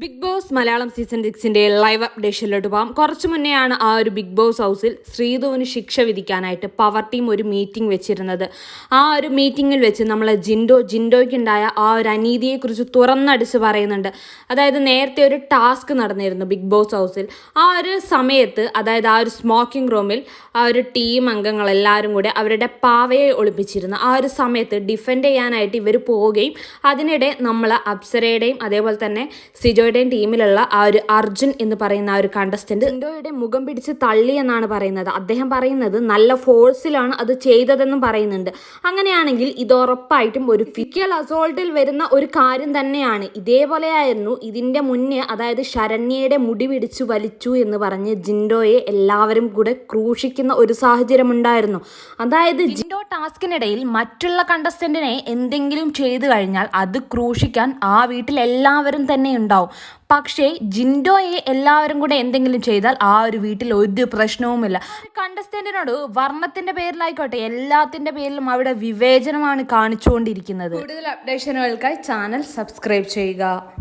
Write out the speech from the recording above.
Big boss Malayalam season സിക്സിന്റെ live അപ്ഡേഷനിലോട്ട് പോകാം. കുറച്ചു മുന്നെയാണ് ആ ഒരു ബിഗ് ബോസ് ഹൗസിൽ ശ്രീധുവിന് ശിക്ഷ വിധിക്കാനായിട്ട് പവർ ടീം ഒരു മീറ്റിംഗ് വെച്ചിരുന്നത്. ആ ഒരു മീറ്റിംഗിൽ വെച്ച് നമ്മൾ ജിൻഡോ ജിൻഡോയ്ക്കുണ്ടായ ആ ഒരു അനീതിയെക്കുറിച്ച് തുറന്നടിച്ച് പറയുന്നുണ്ട്. അതായത് നേരത്തെ ഒരു ടാസ്ക് നടന്നിരുന്നു ബിഗ് ബോസ് ഹൗസിൽ ആ ഒരു സമയത്ത് അതായത് ആ ഒരു സ്മോക്കിംഗ് റൂമിൽ ആ ഒരു ടീം അംഗങ്ങളെല്ലാവരും കൂടെ അവരുടെ പാവയെ ഒളിപ്പിച്ചിരുന്നു. ആ ഒരു സമയത്ത് ഡിഫെൻഡ് ചെയ്യാനായിട്ട് ഇവർ പോവുകയും അതിനിടെ നമ്മൾ അപ്സരയുടെയും അതേപോലെ തന്നെ സിജോയുടെയും ടീമിലുള്ള ആ ഒരു അർജുൻ എന്ന് പറയുന്ന ആ ഒരു കണ്ടസ്റ്റന്റ് ജിൻഡോയുടെ മുഖം പിടിച്ച് തള്ളി എന്നാണ് പറയുന്നത്. അദ്ദേഹം പറയുന്നത് നല്ല ഫോഴ്സിലാണ് അത് ചെയ്തതെന്നും പറയുന്നുണ്ട്. അങ്ങനെയാണെങ്കിൽ ഇത് ഉറപ്പായിട്ടും ഒരു ഫിക്കൽ അസോൾട്ടിൽ വരുന്ന ഒരു കാര്യം തന്നെയാണ്. ഇതേപോലെയായിരുന്നു ഇതിന്റെ മുന്നേ അതായത് ശരണ്യയുടെ മുടി പിടിച്ചു വലിച്ചു എന്ന് പറഞ്ഞ് ജിൻഡോയെ എല്ലാവരും കൂടെ ക്രൂഷിക്കുന്ന ഒരു സാഹചര്യം ഉണ്ടായിരുന്നു അതായത് ജിൻഡോ ടാസ്കിനിടയിൽ മറ്റുള്ള കണ്ടസ്റ്റന്റിനെ എന്തെങ്കിലും ചെയ്തു കഴിഞ്ഞാൽ അത് ക്രൂഷിക്കാൻ ആ വീട്ടിൽ എല്ലാവരും തന്നെ ഉണ്ടാവും. പക്ഷേ ജിൻഡോയെ എല്ലാവരും കൂടെ എന്തെങ്കിലും ചെയ്താൽ ആ ഒരു വീട്ടിൽ ഒരു പ്രശ്നവുമില്ല. കണ്ടസ്റ്റന്റിനോട് വർണത്തിന്റെ പേരിലായിക്കോട്ടെ എല്ലാത്തിന്റെ പേരിലും അവിടെ വിവേചനമാണ് കാണിച്ചുകൊണ്ടിരിക്കുന്നത്. കൂടുതൽ അപ്ഡേഷനുകൾക്കായി ചാനൽ സബ്സ്ക്രൈബ് ചെയ്യുക.